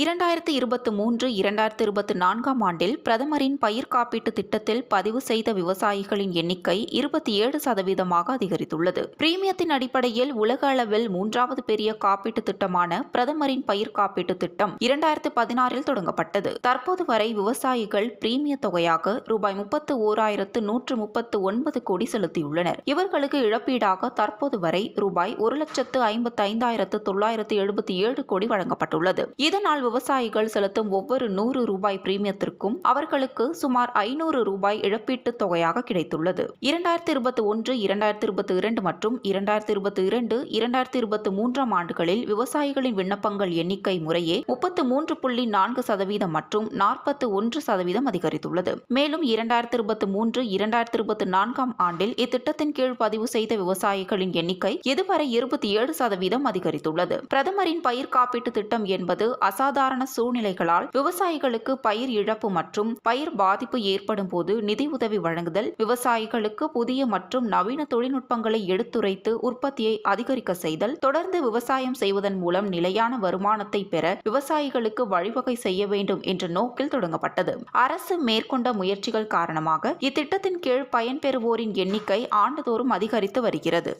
இரண்டாயிரத்து இருபத்தி மூன்று இரண்டாயிரத்து இருபத்தி நான்காம் ஆண்டில் பிரதமரின் பயிர் காப்பீட்டு திட்டத்தில் பதிவு செய்த விவசாயிகளின் எண்ணிக்கை இருபத்தி ஏழு சதவீதமாக அதிகரித்துள்ளது. பிரீமியத்தின் அடிப்படையில் உலக அளவில் மூன்றாவது பெரிய காப்பீட்டு திட்டமான பிரதமரின் பயிர் காப்பீட்டு திட்டம் இரண்டாயிரத்து பதினாறில் தொடங்கப்பட்டது. தற்போது வரை விவசாயிகள் பிரீமிய தொகையாக ரூபாய் முப்பத்து ஓராயிரத்து நூற்று முப்பத்து ஒன்பது கோடி செலுத்தியுள்ளனர். இவர்களுக்கு இழப்பீடாக தற்போது வரை ரூபாய் ஒரு லட்சத்து ஐம்பத்தி ஐந்தாயிரத்து தொள்ளாயிரத்து எழுபத்தி ஏழு கோடி வழங்கப்பட்டுள்ளது. இதனால் விவசாயிகள் செலுத்தும் ஒவ்வொரு நூறு ரூபாய் பிரீமியத்திற்கும் அவர்களுக்கு சுமார் ஐநூறு ரூபாய் இழப்பீட்டுத் தொகையாக கிடைத்துள்ளது. இரண்டாயிரத்தி இருபத்தி ஒன்று இரண்டாயிரத்தி இருபத்தி இரண்டு மற்றும் இரண்டாயிரத்தி இருபத்தி இரண்டு இரண்டாயிரத்தி இருபத்தி மூன்றாம் ஆண்டுகளில் விவசாயிகளின் விண்ணப்பங்கள் எண்ணிக்கை முறையே முப்பத்து மூன்று புள்ளி நான்கு சதவீதம் மற்றும் நாற்பத்தி ஒன்று சதவீதம் அதிகரித்துள்ளது. மேலும் இரண்டாயிரத்தி இருபத்தி மூன்று இரண்டாயிரத்தி இருபத்தி நான்காம் ஆண்டில் இத்திட்டத்தின் கீழ் பதிவு செய்த விவசாயிகளின் எண்ணிக்கை இதுவரை இருபத்தி ஏழு சதவீதம் அதிகரித்துள்ளது. பிரதமரின் பயிர் காப்பீட்டு திட்டம் என்பது அசாதாரண சூழ்நிலைகளால் விவசாயிகளுக்கு பயிர் இழப்பு மற்றும் பயிர் பாதிப்பு ஏற்படும் போது நிதி உதவி வழங்குதல் விவசாயிகளுக்கு புதிய மற்றும் நவீன தொழில்நுட்பங்களை எடுத்துரைத்து உற்பத்தியை அதிகரிக்க செய்தல் தொடர்ந்து விவசாயம் செய்வதன் மூலம் நிலையான வருமானத்தை பெற விவசாயிகளுக்கு வழிவகை செய்ய வேண்டும் என்ற நோக்கில் தொடங்கப்பட்டது. அரசு மேற்கொண்ட முயற்சிகள் காரணமாக இத்திட்டத்தின் கீழ் பயன்பெறுவோரின் எண்ணிக்கை ஆண்டுதோறும் அதிகரித்து வருகிறது.